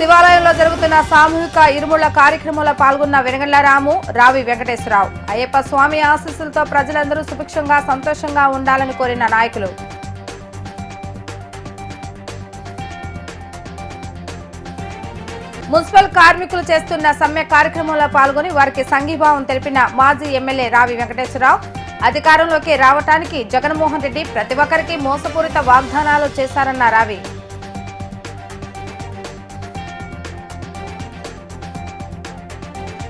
శివాలయంలో జరుగుతున్న సామూహిక ఇరుముళ్ళ కార్యక్రమంలో పాల్గొన్న వెనగండ్ల రాము రావి వెంకటేశ్వరరావు. అయ్యప్ప స్వామి ఆశీస్సులతో ప్రజలందరూ సుభిక్షంగా సంతోషంగా ఉండాలని కోరిన నాయకులు. మున్సిపల్ కార్మికులు చేస్తున్న సమ్మె కార్యక్రమంలో పాల్గొని వారికి సంఘీభావం తెలిపిన మాజీ ఎమ్మెల్యే రావి వెంకటేశ్వరరావు. అధికారంలోకి రావటానికి జగన్మోహన్ రెడ్డి ప్రతి ఒక్కరికి మోసపూరిత వాగ్దానాలు చేశారన్న రావి.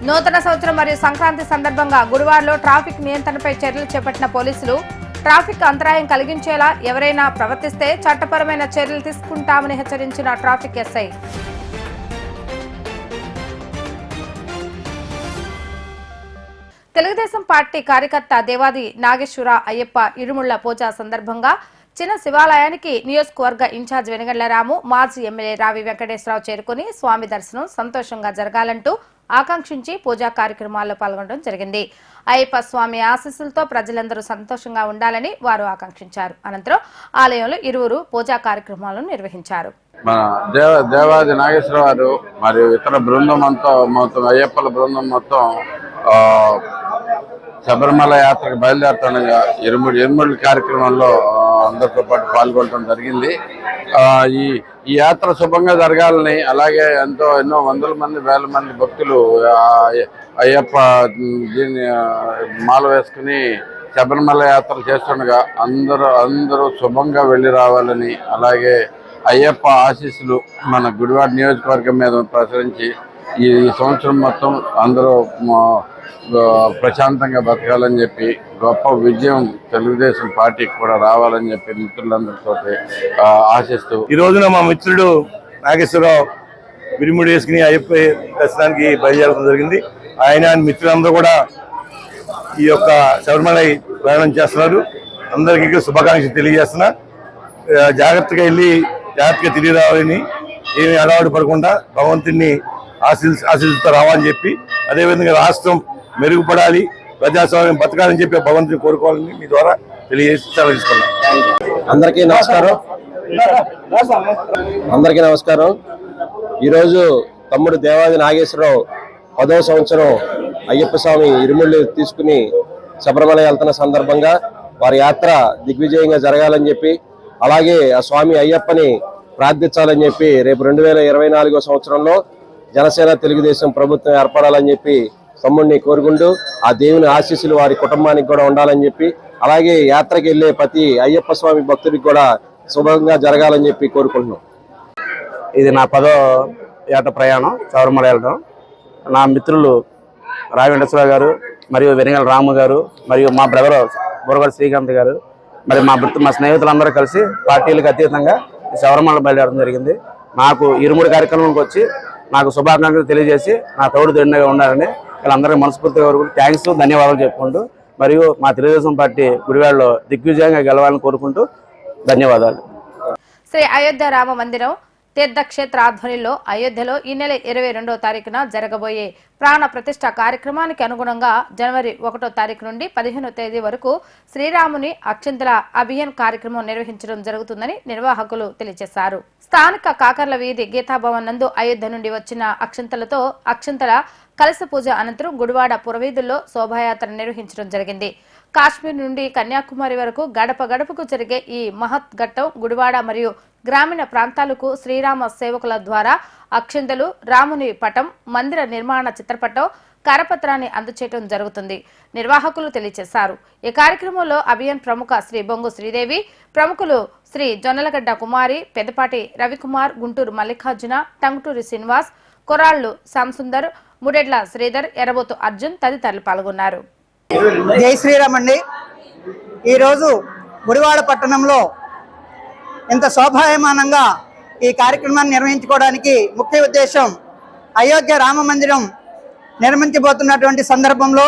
నూతన సంవత్సరం మరియు సంక్రాంతి సందర్భంగా గుడివాడలో ట్రాఫిక్ నియంత్రణపై చర్యలు చేపట్టిన పోలీసులు ట్రాఫిక్ అంతరాయం కలిగించేలా ఎవరైనా ప్రవర్తిస్తే చట్టపరమైన చర్యలు తీసుకుంటామని హెచ్చరించిన ట్రాఫిక్ ఎస్ఐ. తెలుగుదేశం పార్టీ కార్యకర్త దేవాది నాగేశ్వర అయ్యప్ప ఇరుముళ్ళ పూజ సందర్భంగా చిన్న శివాలయానికి నియోజకవర్గ ఇన్ఛార్జ్ వెనగళ్ళ రాము మాజీ ఎమ్మెల్యే రావి వెంకటేశ్వరరావు చేరుకుని స్వామి దర్శనం సంతోషంగా జరగాలంటూ ఆకాంక్షించి పూజా కార్యక్రమాల్లో పాల్గొనడం జరిగింది. అయ్యప్ప స్వామి ఆశీస్సులతో ప్రజలందరూ సంతోషంగా ఉండాలని వారు ఆకాంక్షించారు. అనంతరం ఆలయంలో ఇరువురు పూజా కార్యక్రమాలను నిర్వహించారు. మన దేవ దేవాది మరియు ఇతర బృందం అంతా మొత్తం అయ్యప్పల బృందం మొత్తం శబరిమల యాత్రకు బయలుదేరుతుండగా ఇరుముడి ఇరుముడి కార్యక్రమంలో అందరితో పాటు పాల్గొనడం జరిగింది. ఆ, ఈ ఈ యాత్ర శుభంగా జరగాలని అలాగే ఎంతో ఎన్నో వందల మంది వేల మంది భక్తులు అయ్యప్ప దీన్ని మాల వేసుకుని శబరిమల యాత్ర చేస్తుండగా అందరూ అందరూ శుభంగా వెళ్ళి రావాలని అలాగే అయ్యప్ప ఆశీస్సులు మన గుడివాడ నియోజకవర్గం మీద ప్రసరించి ఈ సంవత్సరం మొత్తం అందరూ ప్రశాంతంగా బతకాలని చెప్పి గొప్ప విజయం తెలుగుదేశం పార్టీకి కూడా రావాలని చెప్పి మిత్రులందరితో ఆశిస్తూ ఈ రోజున మా మిత్రుడు నాగేశ్వరరావు విరిముడి వేసుకుని అయ్యప్ప దర్శనానికి బయలుదేరడం జరిగింది. ఆయన ఆయన మిత్రులందరూ కూడా ఈ యొక్క శబరిమల ప్రయాణం చేస్తున్నారు. అందరికీ శుభాకాంక్షలు తెలియజేస్తున్నా. జాగ్రత్తగా వెళ్ళి జాగ్రత్తగా తిరిగి రావాలని ఏమి అలవాటు పడకుండా భగవంతుడిని ఆశీస్ ఆశీస్సుతో రావాలని చెప్పి అదేవిధంగా రాష్ట్రం మెరుగుపడాలి ప్రజాస్వామ్యం బతకాలని చెప్పి భగవంతుని కోరుకోవాలని మీ ద్వారా తెలియజేసి సెలవు అందరికీ నమస్కారం. అందరికీ నమస్కారం. ఈరోజు తమ్ముడు దేవాది నాగేశ్వరరావు పదవ సంవత్సరం అయ్యప్ప స్వామి ఇరుముళ్ళు తీసుకుని శబరిమల వెళ్తున్న సందర్భంగా వారి యాత్ర దిగ్విజయంగా జరగాలని చెప్పి అలాగే ఆ స్వామి అయ్యప్పని ప్రార్థించాలని చెప్పి రేపు రెండు వేల ఇరవై నాలుగో సంవత్సరంలో జనసేన తెలుగుదేశం ప్రభుత్వం ఏర్పడాలని చెప్పి తమ్ముడిని కోరుకుంటూ ఆ దేవుని ఆశీస్సులు వారి కుటుంబానికి కూడా ఉండాలని చెప్పి అలాగే యాత్రకి వెళ్ళే ప్రతి అయ్యప్ప స్వామి భక్తుడికి కూడా శుభంగా జరగాలని చెప్పి కోరుకుంటున్నాం. ఇది నా పదో ఏట ప్రయాణం శబరిమల వెళ్ళడం. నా మిత్రులు రావి గారు మరియు వెనగల రాము గారు మరియు మా బ్రదర్ బురగడ శ్రీకాంత్ గారు మరి మా మా స్నేహితులందరూ కలిసి పార్టీలకు అతీతంగా శబరిమల బయలుదేరడం జరిగింది. నాకు ఇరుముడి కార్యక్రమంకి వచ్చి నాకు శుభాకాంక్షలు తెలియజేసి నా తోడు దండగా ఉన్నారని వీళ్ళందరికీ మనస్ఫూర్తిగా వరకు థ్యాంక్స్ ధన్యవాదాలు చెప్పుకుంటూ మరియు మా తెలుగుదేశం పార్టీ గుడివాడలో దిగ్విజయంగా గెలవాలని కోరుకుంటూ ధన్యవాదాలు. శ్రీ అయోధ్య రామ మందిరం తీర్థక్షేత్ర ఆధ్వర్యంలో అయోధ్యలో ఈ నెల ఇరవై రెండో తారీఖున జరగబోయే ప్రాణ ప్రతిష్ట కార్యక్రమానికి అనుగుణంగా జనవరి ఒకటో తారీఖు నుండి పదిహేనో తేదీ వరకు శ్రీరాముని అక్షంతల అభియాన్ కార్యక్రమం నిర్వహించడం జరుగుతుందని నిర్వాహకులు తెలియజేశారు. స్థానిక కాకర్ల వీధి గీతాభవన్ నందు అయోధ్య నుండి వచ్చిన అక్షంతలతో అక్షంతల కలశ పూజ అనంతరం గుడివాడ పురవీధుల్లో శోభాయాత్ర నిర్వహించడం జరిగింది. కాశ్మీర్ నుండి కన్యాకుమారి వరకు గడప గడపకు జరిగే ఈ మహత్ ఘట్టం గుడివాడ మరియు గ్రామీణ ప్రాంతాలకు శ్రీరామ సేవకుల ద్వారా అక్షింతలు రాముని పటం మందిర నిర్మాణ చిత్రపటం కరపత్రాన్ని అందచేయడం జరుగుతుంది. నిర్వాహకులు తెలియజేశారు. ఈ కార్యక్రమంలో అభియాన్ ప్రముఖ శ్రీ బొంగు శ్రీదేవి ప్రముఖులు శ్రీ జొన్నలగడ్డ కుమారి పెదపాటి రవికుమార్ గుంటూరు మల్లికార్జున టంగుటూరి శ్రీనివాస్ కొరాళ్ళు శాంసుందర్ ముడెడ్ల శ్రీధర్ ఎర్రబోతు అర్జున్ తదితరులు పాల్గొన్నారు. జై శ్రీరామ్ అండి. ఈరోజు గుడివాడ పట్టణంలో ఇంత శోభాయమానంగా ఈ కార్యక్రమాన్ని నిర్వహించుకోవడానికి ముఖ్య ఉద్దేశం అయోధ్య రామ మందిరం నిర్మించబోతున్నటువంటి సందర్భంలో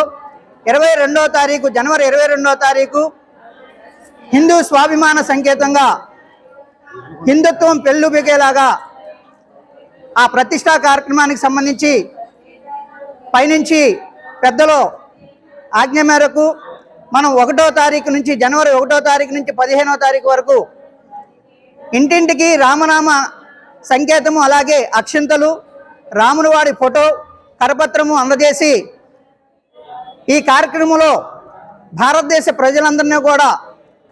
ఇరవై రెండవ తారీఖు జనవరి ఇరవై రెండవ తారీఖు హిందూ స్వాభిమాన సంకేతంగా హిందుత్వం పెళ్ళుబిగేలాగా ఆ ప్రతిష్టా కార్యక్రమానికి సంబంధించి పైనుంచి పెద్దలు ఆజ్ఞ మేరకు మనం ఒకటో తారీఖు నుంచి జనవరి ఒకటో తారీఖు నుంచి పదిహేనో తారీఖు వరకు ఇంటింటికి రామనామ సంకేతము అలాగే అక్షింతలు రాముని వారి ఫోటో కరపత్రము అందజేసి ఈ కార్యక్రమంలో భారతదేశ ప్రజలందరినీ కూడా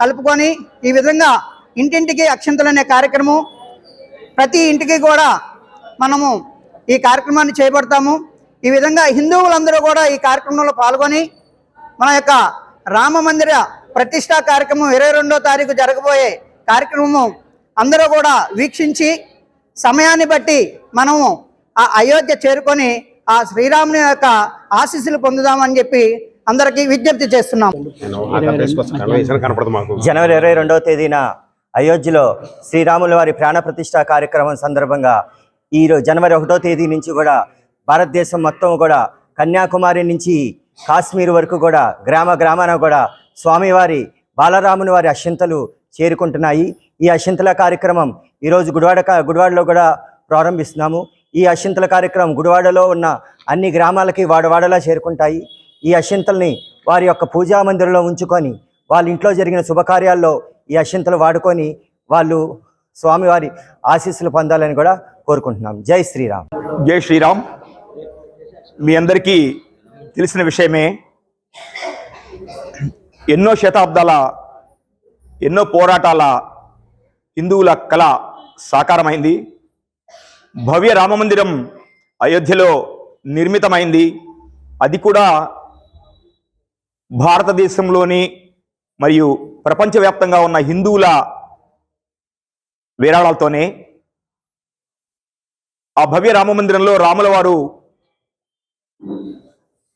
కలుపుకొని ఈ విధంగా ఇంటింటికి అక్షింతలు అనే కార్యక్రమం ప్రతి ఇంటికి కూడా మనము ఈ కార్యక్రమాన్ని చేపడతాము. ఈ విధంగా హిందువులందరూ కూడా ఈ కార్యక్రమంలో పాల్గొని మన యొక్క రామ మందిర ప్రతిష్టా కార్యక్రమం ఇరవై రెండో తారీఖు జరగబోయే కార్యక్రమము అందరూ కూడా వీక్షించి సమయాన్ని బట్టి మనము ఆ అయోధ్య చేరుకొని ఆ శ్రీరాముని యొక్క ఆశీస్సులు పొందుదామని చెప్పి అందరికీ విజ్ఞప్తి చేస్తున్నాం. జనవరి ఇరవై రెండవ తేదీన అయోధ్యలో శ్రీరాముల వారి ప్రాణ ప్రతిష్ట కార్యక్రమం సందర్భంగా ఈ జనవరి ఒకటో తేదీ నుంచి కూడా భారతదేశం మొత్తం కూడా కన్యాకుమారి నుంచి కాశ్మీర్ వరకు కూడా గ్రామ గ్రామాన కూడా స్వామివారి బాలరాముని వారి అక్షింతలు చేరుకుంటున్నాయి. ఈ అక్షింతల కార్యక్రమం ఈరోజు గుడివాడ గుడివాడలో కూడా ప్రారంభిస్తున్నాము. ఈ అక్షింతల కార్యక్రమం గుడివాడలో ఉన్న అన్ని గ్రామాలకి వాడవాడలా చేరుకుంటాయి. ఈ అక్షింతల్ని వారి యొక్క పూజా మందిరంలో ఉంచుకొని వాళ్ళ ఇంట్లో జరిగిన శుభకార్యాల్లో ఈ అక్షింతలు వాడుకొని వాళ్ళు స్వామివారి ఆశీస్సులు పొందాలని కూడా కోరుకుంటున్నాం. జై శ్రీరామ్. జై శ్రీరామ్. మీ అందరికీ తెలిసిన విషయమే ఎన్నో శతాబ్దాల ఎన్నో పోరాటాల హిందువుల కళ సాకారమైంది. భవ్య రామమందిరం అయోధ్యలో నిర్మితమైంది. అది కూడా భారతదేశంలోని మరియు ప్రపంచవ్యాప్తంగా ఉన్న హిందువుల విరాళాలతోనే. ఆ భవ్య రామ మందిరంలో రాముల వారు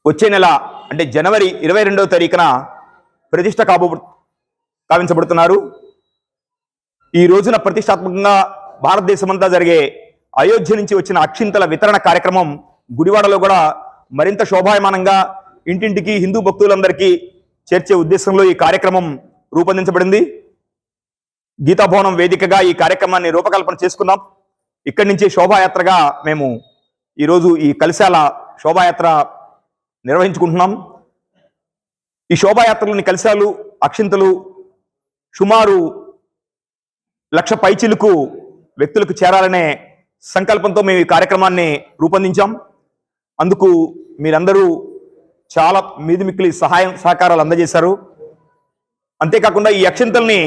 వచ్చే నెల అంటే జనవరి ఇరవై రెండవ తారీఖున ప్రతిష్ట కాబో కావించబడుతున్నారు. ఈ రోజున ప్రతిష్టాత్మకంగా భారతదేశమంతా జరిగే అయోధ్య నుంచి వచ్చిన అక్షింతల వితరణ కార్యక్రమం గుడివాడలో కూడా మరింత శోభాయమానంగా ఇంటింటికి హిందూ భక్తులందరికీ చేర్చే ఉద్దేశంలో ఈ కార్యక్రమం రూపొందించబడింది. గీతాభవనం వేదికగా ఈ కార్యక్రమాన్ని రూపకల్పన చేసుకున్నాం. ఇక్కడి నుంచి శోభాయాత్రగా మేము ఈరోజు ఈ కలిశాల శోభాయాత్ర నిర్వహించుకుంటున్నాం. ఈ శోభాయాత్రలోని కలిశాలు అక్షింతలు సుమారు లక్ష పైచిలకు వ్యక్తులకు చేరాలనే సంకల్పంతో మేము ఈ కార్యక్రమాన్ని రూపొందించాం. అందుకు మీరందరూ చాలా మీది మిక్కిలి సహాయం సహకారాలు అందజేశారు. అంతేకాకుండా ఈ అక్షింతల్ని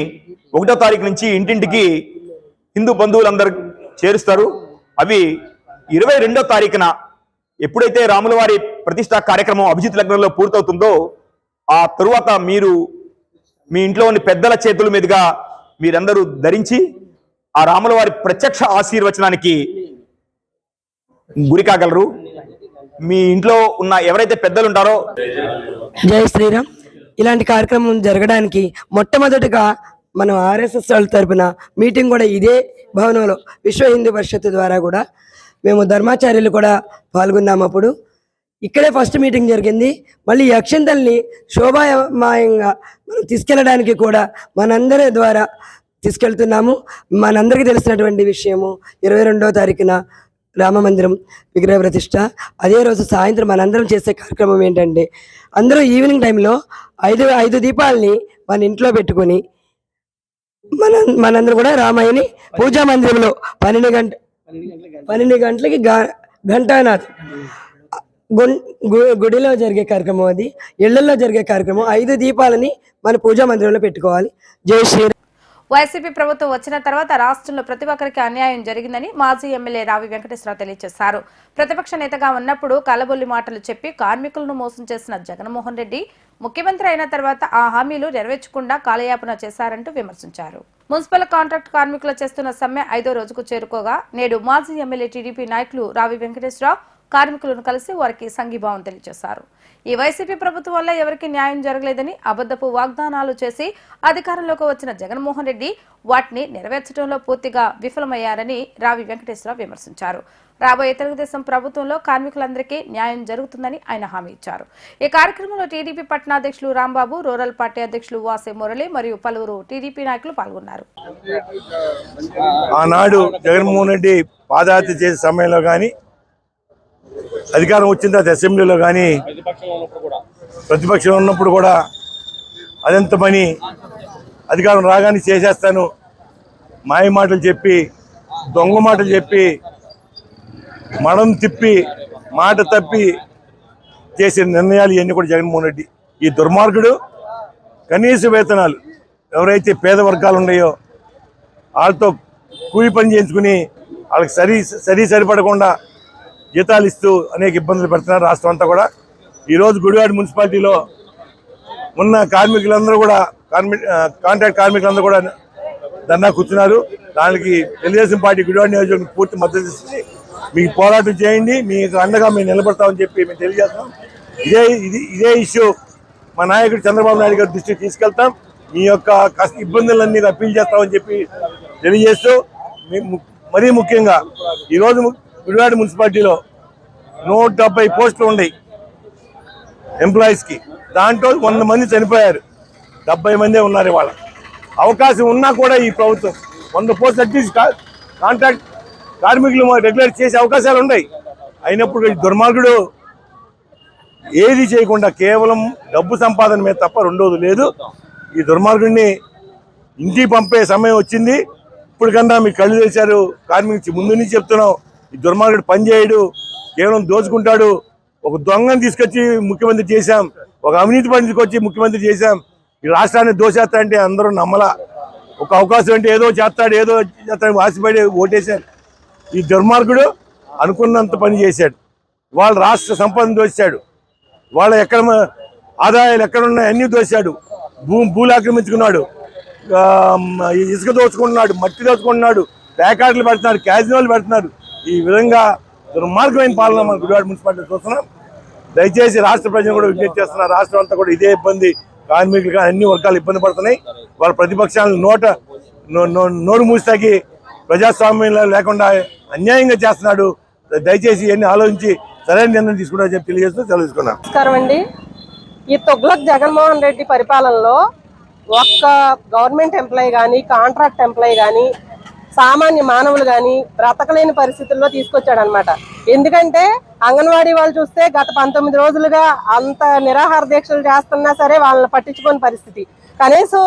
ఒకటో తారీఖు నుంచి ఇంటింటికి హిందూ బంధువులందరూ చేరుస్తారు. అవి ఇరవై రెండో తారీఖున ఎప్పుడైతే రాములవారి ప్రతిష్టా కార్యక్రమం అభిజిత్ లగ్నంలో పూర్తవుతుందో ఆ తరువాత మీరు మీ ఇంట్లోని పెద్దల చేతుల మీదుగా మీరందరూ ధరించి ఆ రాములవారి ప్రత్యక్ష ఆశీర్వచనానికి గురి కాగలరు. మీ ఇంట్లో ఉన్న ఎవరైతే పెద్దలు ఉంటారో జై శ్రీరామ్. ఇలాంటి కార్యక్రమం జరగడానికి మొట్టమొదటిగా మనం ఆర్ఎస్ఎస్ వాళ్ళ తరపున మీటింగ్ కూడా ఇదే భవనంలో విశ్వ హిందూ పరిషత్ ద్వారా కూడా మేము ధర్మాచార్యులు కూడా పాల్గొన్నాము అప్పుడు. ఇక్కడే ఫస్ట్ మీటింగ్ జరిగింది. మళ్ళీ యక్షంతల్ని అక్షంతల్ని శోభాయమాయంగా మనం తీసుకెళ్ళడానికి కూడా మనందరి ద్వారా తీసుకెళ్తున్నాము. మనందరికీ తెలిసినటువంటి విషయము ఇరవై రెండవ తారీఖున రామ మందిరం విగ్రహ ప్రతిష్ట. అదే రోజు సాయంత్రం మనందరం చేసే కార్యక్రమం ఏంటంటే అందరూ ఈవినింగ్ టైంలో ఐదు ఐదు దీపాలని మన ఇంట్లో పెట్టుకొని మన మనందరం కూడా రామాయణి పూజా మందిరంలో పన్నెండు గంట పన్నెండు గంటలకి గా- ఘంటానాథ్. గుడిలో జరిగే కార్యక్రమం అది ఇళ్ళలో జరిగే కార్యక్రమం ఐదు దీపాలని మన పూజా మందిరంలో పెట్టుకోవాలి. జై శ్రీ వైసీపీ ప్రభుత్వం వచ్చిన తర్వాత రాష్ట్రంలో ప్రతి ఒక్కరికి అన్యాయం జరిగిందని మాజీ ఎమ్మెల్యే రావి వెంకటేశ్వరరావు తెలియజేశారు. ప్రతిపక్ష నేతగా ఉన్నప్పుడు కలబొల్లి మాటలు చెప్పి కార్మికులను మోసం చేసిన జగన్మోహన్ రెడ్డి ముఖ్యమంత్రి అయిన తర్వాత ఆ హామీలు నెరవేర్చకుండా కాలయాపన చేశారంటూ విమర్శించారు. మున్సిపల్ కాంట్రాక్ట్ కార్మికులు చేస్తున్న సమ్మె ఐదో రోజుకు చేరుకోగా నేడు మాజీ ఎమ్మెల్యే టీడీపీ నాయకులు రావి వెంకటేశ్వరరావు కార్మికులను కలిసి వారికి సంఘీభావం తెలియజేశారు. ఈ వైసీపీ ప్రభుత్వం వల్ల ఎవరికి న్యాయం జరగలేదని అబద్దపు వాగ్దానాలు చేసి అధికారంలోకి వచ్చిన జగన్మోహన్ రెడ్డి వాటిని నెరవేర్చడంలో పూర్తిగా విఫలమయ్యారని రావి వెంకటేశ్వరరావు విమర్శించారు. రాబోయే తెలుగుదేశం ప్రభుత్వంలో కార్మికులందరికీ న్యాయం జరుగుతుందని ఆయన హామీ ఇచ్చారు. ఈ కార్యక్రమంలో టీడీపీ పట్టణాధ్యక్షులు రాంబాబు రూరల్ పార్టీ అధ్యక్షులు వాసే మురళి మరియు పలువురు టీడీపీ నాయకులు పాల్గొన్నారు. ఆనాడు జగన్మోహన్ రెడ్డి పాదయాత్ర చేసే సమయంలో కానీ అధికారం వచ్చిన తర్వాత అసెంబ్లీలో కానీ ప్రతిపక్షంలో ఉన్నప్పుడు కూడా అదంత పని అధికారం రాగానే చేసేస్తాను మాయ మాటలు చెప్పి దొంగ మాటలు చెప్పి మనం తిప్పి మాట తప్పి చేసే నిర్ణయాలు ఇవన్నీ కూడా జగన్మోహన్ రెడ్డి. ఈ దుర్మార్గుడు కనీస వేతనాలు ఎవరైతే పేద వర్గాలు ఉన్నాయో వాళ్ళతో కూలి పని చేయించుకుని వాళ్ళకి సరి సరి సరిపడకుండా జీతాలు ఇస్తూ అనేక ఇబ్బందులు పెడుతున్నారు రాష్ట్రం అంతా కూడా. ఈరోజు గుడివాడ మున్సిపాలిటీలో ఉన్న కార్మికులందరూ కూడా కార్మిక కాంట్రాక్ట్ కార్మికులందరూ కూడా ధర్నా కూర్చున్నారు. దానికి తెలుగుదేశం పార్టీ గుడివాడ నియోజకవర్గం పూర్తి మద్దతు ఇస్తుంది. మీకు పోరాటం చేయండి మీకు అండగా మేము నిలబడతామని చెప్పి మేము తెలియజేస్తాం ఇదే ఇది ఇదే ఇష్యూ మా నాయకుడు చంద్రబాబు నాయుడు గారి దృష్టికి తీసుకెళ్తాం. మీ యొక్క ఇబ్బందులన్నీ అప్పీల్ చేస్తామని చెప్పి తెలియజేస్తూ మీ- మరీ ముఖ్యంగా ఈరోజు గుడివాడ మున్సిపాలిటీలో నూట డెబ్బై పోస్టులు ఉన్నాయి ఎంప్లాయీస్కి దాంట్లో వంద మంది చనిపోయారు. డెబ్బై మందే ఉన్నారు ఇవాళ. అవకాశం ఉన్నా కూడా ఈ ప్రభుత్వం వంద పోస్టులు అట్లీస్ట్ కా- కాంట్రాక్ట్ కార్మికులు రెగ్యులర్ చేసే అవకాశాలు ఉన్నాయి. అయినప్పుడు ఈ దుర్మార్గుడు. ఏది చేయకుండా కేవలం డబ్బు సంపాదన మీద తప్ప రెండోది లేదు. ఈ దుర్మార్గుడిని ఇంటికి పంపే సమయం వచ్చింది. ఇప్పుడు కన్నా మీ కళ్ళు తెరిచారు. కార్మికులు ముందు నుంచి చెప్తున్నాం. ఈ దుర్మార్గుడు పనిచేయడు కేవలం దోచుకుంటాడు. ఒక దొంగను తీసుకొచ్చి ముఖ్యమంత్రి చేశాం. ఒక అవినీతి పని తీసుకొచ్చి ముఖ్యమంత్రి చేశాం. ఈ రాష్ట్రాన్ని దోచేస్తా అంటే అందరూ నమ్మలా. ఒక అవకాశం అంటే ఏదో చేస్తాడు ఏదో చేస్తాడు ఆశపడి ఓటేశారు ఈ దుర్మార్గుడు అనుకున్నంత పని చేశాడు. వాళ్ళ రాష్ట్ర సంపదను దోశాడు. వాళ్ళ ఎక్కడ ఆదాయాలు ఎక్కడ ఉన్నాయి అన్ని దోశాడు. భూ భూలు ఆక్రమించుకున్నాడు. ఇసుక దోచుకుంటున్నాడు మట్టి దోచుకుంటున్నాడు ప్యాకాట్లు పెడుతున్నాడు క్యాజినోలు పెడుతున్నారు ఈ విధంగా దుర్మార్గమైన పాలన మన గుడివాడ మున్సిపాలిటీ చూస్తున్నాం. దయచేసి రాష్ట్ర ప్రజలు కూడా విజ్ఞప్తి చేస్తున్నారు. రాష్ట్రం అంతా కూడా ఇదే ఇబ్బంది. కార్మికులు కానీ అన్ని వర్గాలు ఇబ్బంది పడుతున్నాయి. వాళ్ళ ప్రతిపక్షాలను నోట నో- నో- నోరు మూసాకి ప్రజాస్వామ్యంలో లేకుండా అన్యాయంగా చేస్తున్నాడు. దయచేసి ఇవన్నీ ఆలోచించి సరైన నిర్ణయం తీసుకున్నా చెప్పి తెలియజేస్తూ తెలుసుకున్నాను నమస్కారం అండి. ఈ తొగ్లక్ జగన్మోహన్ రెడ్డి పరిపాలనలో ఒక్క గవర్నమెంట్ ఎంప్లాయీ కానీ కాంట్రాక్ట్ ఎంప్లాయీ కానీ సామాన్య మానవులు కానీ బ్రతకలేని పరిస్థితుల్లో తీసుకొచ్చాడనమాట ఎందుకంటే అంగన్వాడీ వాళ్ళు చూస్తే గత పంతొమ్మిది రోజులుగా అంత నిరాహార దీక్షలు చేస్తున్నా సరే వాళ్ళని పట్టించుకోని పరిస్థితి. కనీసం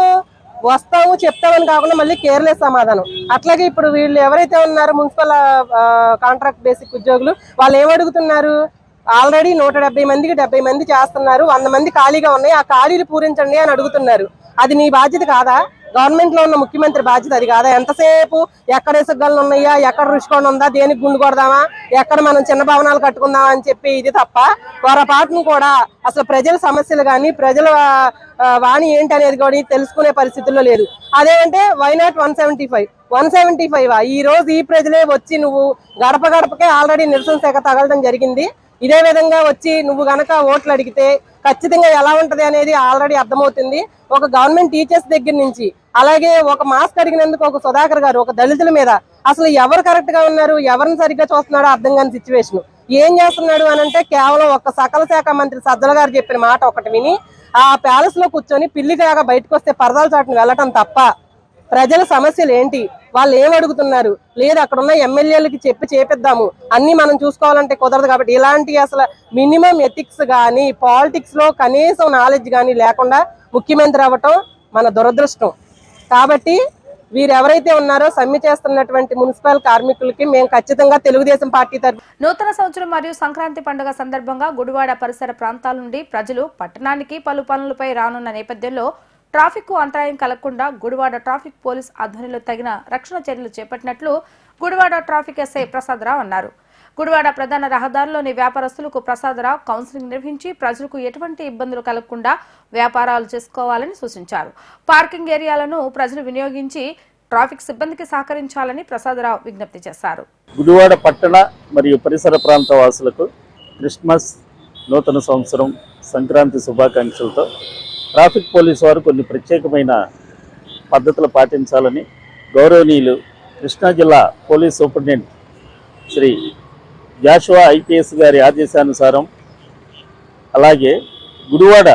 వస్తాము చెప్తామని కాకుండా మళ్ళీ కేర్లెస్ సమాధానం. అట్లాగే ఇప్పుడు వీళ్ళు ఎవరైతే ఉన్నారో మున్సిపల్ కాంట్రాక్ట్ బేసిక్ ఉద్యోగులు వాళ్ళు ఏమడుగుతున్నారు ఆల్రెడీ నూట డెబ్బై మందికి డెబ్బై మంది చేస్తున్నారు వంద మంది ఖాళీగా ఉన్నాయి ఆ ఖాళీలు పూరించండి అని అడుగుతున్నారు. అది నీ బాధ్యత కాదా? గవర్నమెంట్లో ఉన్న ముఖ్యమంత్రి బాధ్యత అది కాదా? ఎంతసేపు ఎక్కడ ఇసుగలు ఉన్నాయా? ఎక్కడ రుషికొండ ఉందా? దేనికి గుండు కొడదామా? ఎక్కడ మనం చిన్న భవనాలు కట్టుకుందామా అని చెప్పి ఇది తప్ప పొరపాటును కూడా అసలు ప్రజల సమస్యలు కానీ ప్రజల వాణి ఏంటి అనేది కూడా తెలుసుకునే పరిస్థితుల్లో లేదు. అదేంటే why not one seventy five one seventy five ఈ రోజు ఈ ప్రజలే వచ్చి నువ్వు గడప గడపకే ఆల్రెడీ నిరసన శాఖ తగలడం జరిగింది. ఇదే విధంగా వచ్చి నువ్వు గనక ఓట్లు అడిగితే ఖచ్చితంగా ఎలా ఉంటది అనేది ఆల్రెడీ అర్థమవుతుంది. ఒక గవర్నమెంట్ టీచర్స్ దగ్గర నుంచి అలాగే ఒక మాస్క్ అడిగినందుకు ఒక సుధాకర్ గారు ఒక దళితుల మీద అసలు ఎవరు కరెక్ట్గా ఉన్నారు ఎవరిని సరిగ్గా చూస్తున్నాడో అర్థం కాని సిచ్యువేషన్ ఏం చేస్తున్నాడు అని అంటే కేవలం ఒక సకల శాఖ మంత్రి సజ్జల గారు చెప్పిన మాట ఒకటి విని ఆ ప్యాలెస్లో కూర్చొని పిల్లిగా బయటకు వస్తే పరదాల చాటును వెళ్ళటం తప్ప ప్రజల సమస్యలు ఏంటి? వాళ్ళు ఏమడుగుతున్నారు లేదు అక్కడ ఉన్న ఎమ్మెల్యేలకి చెప్పి చేపిద్దాము. అన్ని మనం చూసుకోవాలంటే కుదరదు కాబట్టి ఇలాంటి అసలు మినిమం ఎథిక్స్ కానీ పాలిటిక్స్లో కనీసం నాలెడ్జ్ కానీ లేకుండా ముఖ్యమంత్రి అవ్వటం మన దురదృష్టం. కాబట్టి వీరెవరైతే ఉన్నారో సమ్మె చేస్తున్నటువంటి మున్సిపల్ కార్మికులకి మేము ఖచ్చితంగా తెలుగుదేశం పార్టీ తరఫు నూతన సంవత్సరం మరియు సంక్రాంతి పండుగ సందర్భంగా గుడివాడ పరిసర ప్రాంతాల నుండి ప్రజలు పట్టణానికి పలు పనులపై రానున్న నేపథ్యంలో ట్రాఫిక్కు అంతరాయం కలగకుండా గుడివాడ ట్రాఫిక్ పోలీస్ ఆధ్వర్యంలో తగిన రక్షణ చర్యలు చేపట్టినట్లు గుడివాడ ట్రాఫిక్ ఎస్ఐ ప్రసాదరావు అన్నారు. గుడివాడ ప్రధాన రహదారిలోని వ్యాపారస్తులకు ప్రసాదరావు కౌన్సిలింగ్ నిర్వహించి ప్రజలకు ఎటువంటి ఇబ్బందులు కలగకుండా వ్యాపారాలు చేసుకోవాలని సూచించారు. పార్కింగ్ ఏరియాలను ప్రజలు వినియోగించి ట్రాఫిక్ సిబ్బందికి సహకరించాలని ప్రసాదరావు విజ్ఞప్తి చేశారు. గుడివాడ పట్టణ మరియు పరిసర ప్రాంత వాసులకు క్రిస్మస్ నూతన సంవత్సరం సంక్రాంతి శుభాకాంక్షలతో ట్రాఫిక్ పోలీస్ వారు కొన్ని ప్రత్యేకమైన పద్ధతులు పాటించాలని గౌరవనీయులు కృష్ణా జిల్లా police superintendent Shri Joshua IPS గారి ఆదేశానుసారం అలాగే గుడివాడ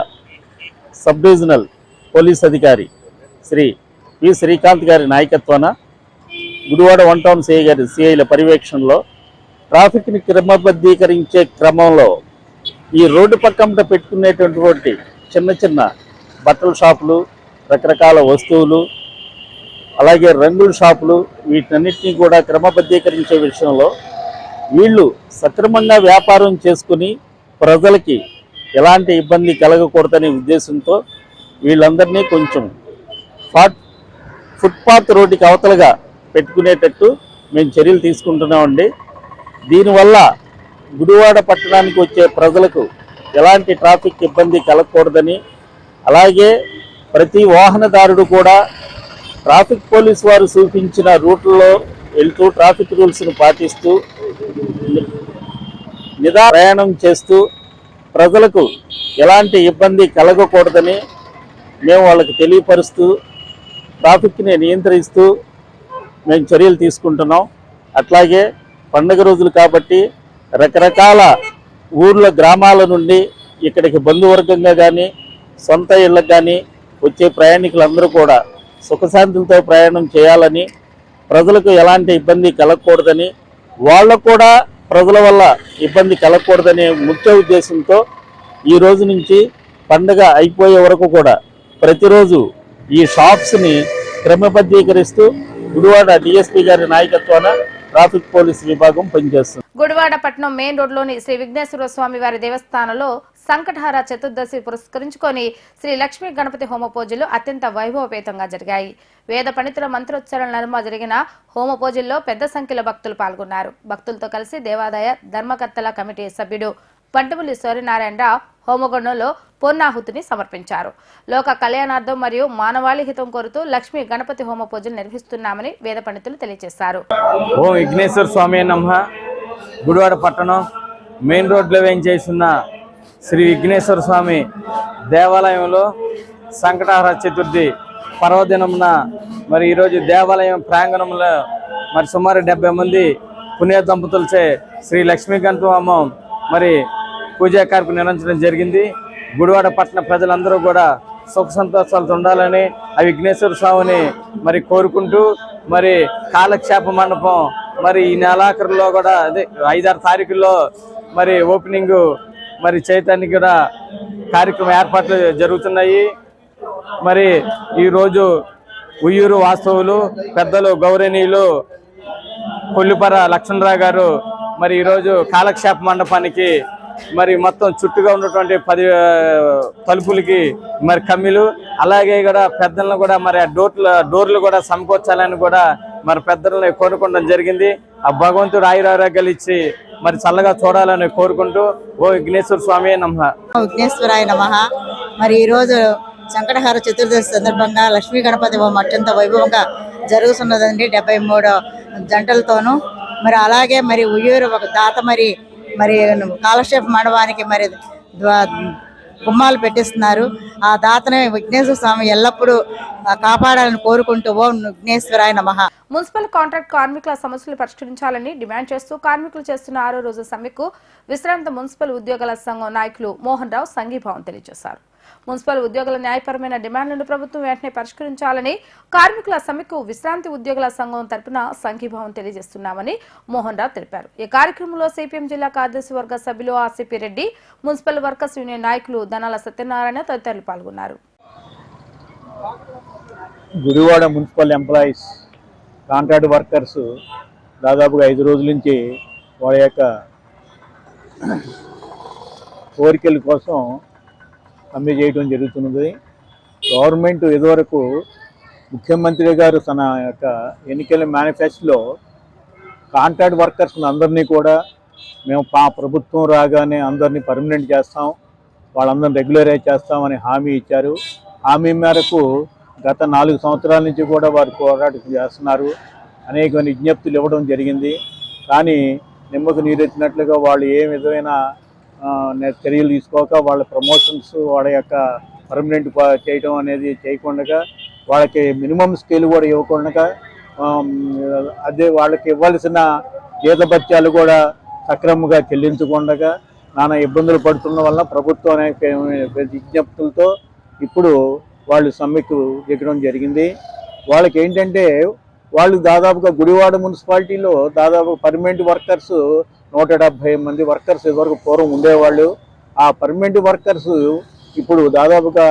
సబ్ డివిజనల్ పోలీస్ అధికారి శ్రీ వి శ్రీకాంత్ గారి నాయకత్వాన గుడివాడ వన్ టౌన్ సిఐ గారి సిఐల పర్యవేక్షణలో ట్రాఫిక్ని క్రమబద్ధీకరించే క్రమంలో ఈ రోడ్డు పక్కన పెట్టుకునేటటువంటి చిన్న చిన్న బట్టల షాపులు రకరకాల వస్తువులు అలాగే రంగుల షాపులు వీటన్నిటిని కూడా క్రమబద్ధీకరించే విషయంలో వీళ్ళు సక్రమంగా వ్యాపారం చేసుకుని ప్రజలకి ఎలాంటి ఇబ్బంది కలగకూడదనే ఉద్దేశంతో వీళ్ళందరినీ కొంచెం ఫాట్ ఫుట్పాత్ రోడ్డుకి అవతలగా పెట్టుకునేటట్టు మేము చర్యలు తీసుకుంటున్నామండి. దీనివల్ల గుడివాడ పట్టణానికి వచ్చే ప్రజలకు ఎలాంటి ట్రాఫిక్ ఇబ్బంది కలగకూడదని అలాగే ప్రతి వాహనదారుడు కూడా ట్రాఫిక్ పోలీస్ వారు చూపించిన రూట్లలో వెళ్తూ ట్రాఫిక్ రూల్స్ను పాటిస్తూ నిదా ప్రయాణం చేస్తూ ప్రజలకు ఎలాంటి ఇబ్బంది కలగకూడదని మేము వాళ్ళకి తెలియపరుస్తూ ట్రాఫిక్ని నియంత్రిస్తూ మేము చర్యలు తీసుకుంటున్నాం. అట్లాగే పండగ రోజులు కాబట్టి రకరకాల ఊర్ల గ్రామాల నుండి ఇక్కడికి బంధువర్గంగా కానీ సొంత ఇళ్ళకు కానీ వచ్చే ప్రయాణికులందరూ కూడా సుఖశాంతులతో ప్రయాణం చేయాలని ప్రజలకు ఎలాంటి ఇబ్బంది కలగకూడదని వాళ్ళకు కూడా ప్రజల వల్ల ఇబ్బంది కలగకూడదనే ముఖ్య ఉద్దేశంతో ఈ రోజు నుంచి పండగ అయిపోయే వరకు కూడా ప్రతిరోజు ఈ షాప్స్ని క్రమబద్ధీకరిస్తూ గుడివాడ డిఎస్పీ గారి నాయకత్వాన ట్రాఫిక్ పోలీస్ విభాగం పనిచేస్తుంది. గుడివాడ పట్టణం మెయిన్ రోడ్లోని శ్రీ విఘ్నేశ్వర స్వామి వారి దేవస్థానంలో సంకటహార చతుర్దశి పురస్కరించుకొని శ్రీ లక్ష్మీ గణపతి హోమ పూజలు అత్యంత వైభవపేతంగా జరిగాయి. వేద పండితుల మంత్రోచ్చరణ నడుమ జరిగిన హోమ పూజల్లో పెద్ద సంఖ్యలో భక్తులు పాల్గొన్నారు. భక్తులతో కలిసి దేవాదాయ ధర్మకర్తల కమిటీ సభ్యుడు పంటములి సూర్యనారాయణరావు హోమగుండంలో పూర్ణాహుతిని సమర్పించారు. లోక కళ్యాణార్థం మరియు మానవాళి హితం కోరుతూ లక్ష్మీ గణపతి హోమ పూజలు నిర్వహిస్తున్నామని వేద పండితులు తెలియజేశారు. ఓ విఘ్నేశ్వర స్వామి నమ. గుడివాడ పట్టణం మెయిన్ రోడ్లో వేయించేసిన శ్రీ విఘ్నేశ్వర స్వామి దేవాలయంలో సంకటహర చతుర్థి పర్వదినమున మరి ఈరోజు దేవాలయం ప్రాంగణంలో మరి సుమారు డెబ్బై మంది పుణ్య దంపతులచే శ్రీ లక్ష్మీకాంత హోమం మరి పూజా కార్యక్రమం నిర్వహించడం జరిగింది. గుడివాడ పట్టణ ప్రజలందరూ కూడా సుఖ సంతోషాలతో ఉండాలని ఆ విఘ్నేశ్వర స్వామిని మరి కోరుకుంటూ మరి కాలక్షేప మండపం మరి ఈ నెలాఖరులో కూడా అదే ఐదారు తారీఖుల్లో మరి ఓపెనింగ్ మరి చేయటానికి కూడా కార్యక్రమం ఏర్పాట్లు జరుగుతున్నాయి. మరి ఈరోజు ఉయ్యూరు వాస్తవులు పెద్దలు గౌరవనీయులు కొల్లిపర లక్ష్మణరావు గారు మరి ఈరోజు కాలక్షేప మండపానికి మరి మొత్తం చుట్టుగా ఉన్నటువంటి పది తలుపులకి మరి కమ్మిలు అలాగే కూడా పెద్దలను కూడా మరి ఆ డోర్ల డోర్లు కూడా సమకూర్చాలని కూడా మరి పెద్దలని కోరుకోవడం జరిగింది. ఆ భగవంతుడు ఆయురారోగ్యాలు ఇచ్చి మరి చల్లగా చూడాలని కోరుకుంటూ ఓ విఘ్నేశ్వర స్వామి నమ. విఘ్నేశ్వరాయ నమ. మరి ఈరోజు సంకటహార చతుర్దశి సందర్భంగా లక్ష్మీ గణపతి హోమం అత్యంత వైభవంగా జరుగుతున్నదండి డెబ్బై మూడు జంటలతోనూ. మరి అలాగే మరి ఉయ్యూరు ఒక దాత మరి మరి కాలక్షేప మండపానికి మరి గుమ్మాలు పెట్టిస్తున్నారు. ఆ దాతనే విఘ్నేశ్వర స్వామి ఎల్లప్పుడూ కాపాడాలని కోరుకుంటూ ఓం విఘ్నేశ్వరాయ నమ. మున్సిపల్ కాంట్రాక్ట్ కార్మికుల సమస్యలు పరిష్కరించాలని డిమాండ్ చేస్తూ కార్మికులు చేస్తున్న ఆరో రోజు సమ్మెకు విశ్రాంత మున్సిపల్ ఉద్యోగుల సంఘం నాయకులు మోహన్ రావు సంఘీభావం తెలియజేశారు. మున్సిపల్ ఉద్యోగుల న్యాయపరమైన డిమాండ్లను ప్రభుత్వం వెంటనే పరిష్కరించాలని కార్మికుల సమ్మెకు విశ్రాంతి ఉద్యోగుల సంఘం తరపున సంఘీభావం తెలియజేస్తున్నామని మోహన్ రావు తెలిపారు. ఈ కార్యక్రమంలో సిపిఎం జిల్లా కార్యదర్శి వర్గ సభ్యులు RCP Reddy municipal workers union నాయకులు ధనాల సత్యనారాయణ తదితరులు పాల్గొన్నారు. Gudivada municipal employees contract workers దాదాపుగా ఐదు రోజుల నుంచి వాళ్ళ యొక్క కోరికల కోసం సమ్మె జరుగుతున్నది. గవర్నమెంట్ ఇదివరకు ముఖ్యమంత్రి గారు తన యొక్క ఎన్నికల మేనిఫెస్టోలో కాంట్రాక్ట్ వర్కర్స్ అందరినీ కూడా మేము పా ప్రభుత్వం రాగానే అందరినీ పర్మనెంట్ చేస్తాం. వాళ్ళందరినీ రెగ్యులరైజ్ చేస్తామని హామీ ఇచ్చారు. హామీ మేరకు గత నాలుగు సంవత్సరాల నుంచి కూడా వారు పోరాటం చేస్తున్నారు. అనేక విజ్ఞప్తులు ఇవ్వడం జరిగింది. కానీ నిమ్మకు నీరెత్తినట్లుగా వాళ్ళు ఏ విధమైన చర్యలు తీసుకోక వాళ్ళ ప్రమోషన్స్ వాళ్ళ యొక్క పర్మనెంట్ చేయడం అనేది చేయకుండా వాళ్ళకి మినిమం స్కేల్ కూడా ఇవ్వకుండా అదే వాళ్ళకి ఇవ్వాల్సిన జీతభత్యాలు కూడా సక్రమంగా చెల్లించకుండా నానా ఇబ్బందులు పడుతున్న వల్ల ప్రభుత్వం అనేక విజ్ఞప్తులతో ఇప్పుడు వాళ్ళు సమ్మెకు దిగడం జరిగింది. వాళ్ళకి ఏంటంటే వాళ్ళు దాదాపుగా గుడివాడ మున్సిపాలిటీలో దాదాపు పర్మనెంట్ వర్కర్స్ నూట డెబ్భై మంది వర్కర్స్ ఇదివరకు పూర్వం ఉండేవాళ్ళు. ఆ పర్మనెంట్ వర్కర్స్ ఇప్పుడు దాదాపుగా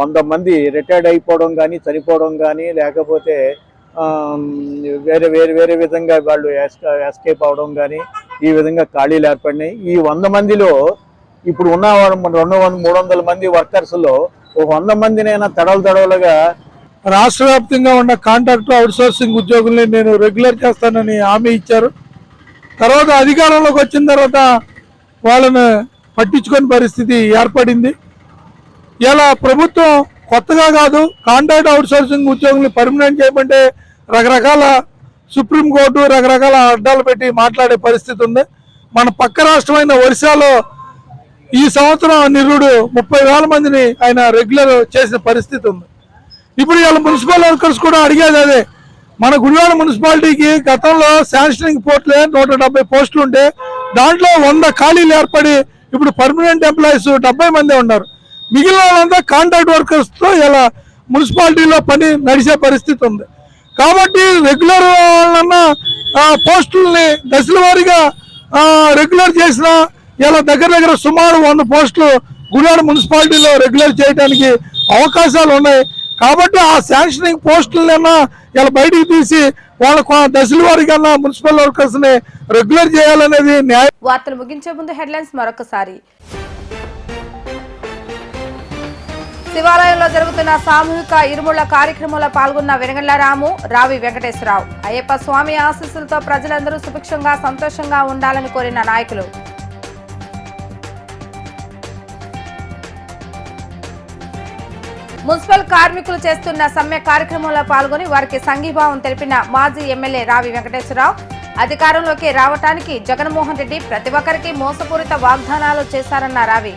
వంద మంది రిటైర్డ్ అయిపోవడం కానీ చనిపోవడం కానీ లేకపోతే వేరే వేరే వేరే విధంగా వాళ్ళు ఎస్కేప్ అవడం కానీ ఈ విధంగా ఖాళీలు ఏర్పడినాయి. ఈ వంద మందిలో ఇప్పుడు ఉన్న రెండు వంద మూడు వందల మంది వర్కర్స్లో ఒక వంద మందినైనా తడవలు తడవలుగా రాష్ట్ర వ్యాప్తంగా ఉన్న కాంట్రాక్టు అవుట్సోర్సింగ్ ఉద్యోగుల్ని నేను రెగ్యులర్ చేస్తానని హామీ ఇచ్చారు. తర్వాత అధికారంలోకి వచ్చిన తర్వాత వాళ్ళని పట్టించుకొని పరిస్థితి ఏర్పడింది. ఇలా ప్రభుత్వం కొత్తగా కాదు కాంట్రాక్ట్ అవుట్సోర్సింగ్ ఉద్యోగుల్ని పర్మనెంట్ చేయమంటే రకరకాల సుప్రీంకోర్టు రకరకాల అడ్డాలు పెట్టి మాట్లాడే పరిస్థితి ఉంది. మన పక్క రాష్ట్రమైన ఒరిస్సాలో ఈ సంవత్సరం నిరుడు ముప్పై వేల మందిని ఆయన రెగ్యులర్ చేసిన పరిస్థితి ఉంది. ఇప్పుడు ఇవాళ మున్సిపల్ వర్కర్స్ కూడా అడిగేది అదే. మన గుడివాడ మున్సిపాలిటీకి గతంలో శాంక్షనింగ్ పోర్ట్లే నూట డెబ్బై పోస్టులు ఉంటే దాంట్లో వంద ఖాళీలు ఏర్పడి ఇప్పుడు పర్మనెంట్ ఎంప్లాయీస్ డెబ్బై మంది ఉన్నారు. మిగిలిన వాళ్ళంతా కాంట్రాక్ట్ వర్కర్స్తో ఇలా మున్సిపాలిటీలో పని నడిచే పరిస్థితి ఉంది. కాబట్టి రెగ్యులర్ వాళ్ళన్న పోస్టుల్ని దశల వారీగా రెగ్యులర్ చేసిన ఇలా దగ్గర దగ్గర సుమారు వంద పోస్టులు గుడివాడ మున్సిపాలిటీలో రెగ్యులర్ చేయడానికి అవకాశాలు ఉన్నాయి. కాబట్టి ఆ శాంక్షనింగ్ పోస్టులైనా ఇలా బయటికి తీసి వాళ్ళ కొ- దశల వారీగా మున్సిపల్ వర్కర్స్ని రెగ్యులర్ చేయాలనేది న్యాయం వార్తలు ముగించే ముందు హెడ్లైన్స్ మరొకసారి. శివాలయంలో జరుగుతున్న సామూహిక ఇరుముళ్ళ కార్యక్రమంలో పాల్గొన్న వెనగళ్ళరాము రావి వెంకటేశ్వరరావు. అయ్యప్ప స్వామి ఆశీస్సులతో ప్రజలందరూ సుభిక్షంగా సంతోషంగా ఉండాలని కోరిన నాయకులు. మున్సిపల్ కార్మికులు చేస్తున్న సమ్మె కార్యక్రమంలో పాల్గొని వారికి సంఘీభావం తెలిపిన మాజీ ఎమ్మెల్యే రావి వెంకటేశ్వరరావు. అధికారంలోకి రావటానికి జగన్మోహన్ రెడ్డి ప్రతి ఒక్కరికి మోసపూరిత వాగ్దానాలు చేశారన్న రావి.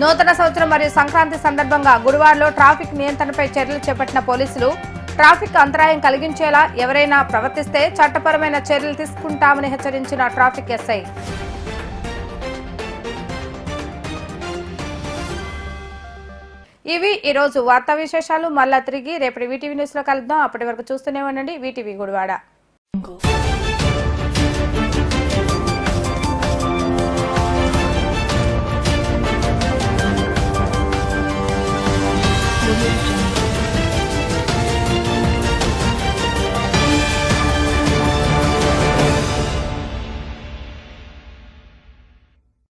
నూతన సంవత్సరం మరియు సంక్రాంతి సందర్భంగా గుడివాడలో ట్రాఫిక్ నియంత్రణపై చర్యలు చేపట్టిన పోలీసులు ట్రాఫిక్ అంతరాయం కలిగించేలా ఎవరైనా ప్రవర్తిస్తే చట్టపరమైన చర్యలు తీసుకుంటామని హెచ్చరించిన ట్రాఫిక్ ఎస్ఐ. ఇవి ఈరోజు వార్తా విశేషాలు మళ్ళా తిరిగి రేపటి వీటీవీ న్యూస్లో కలుద్దాం. అప్పటి వరకు చూస్తూనే ఉండండి. వీటీవీ గుడివాడ.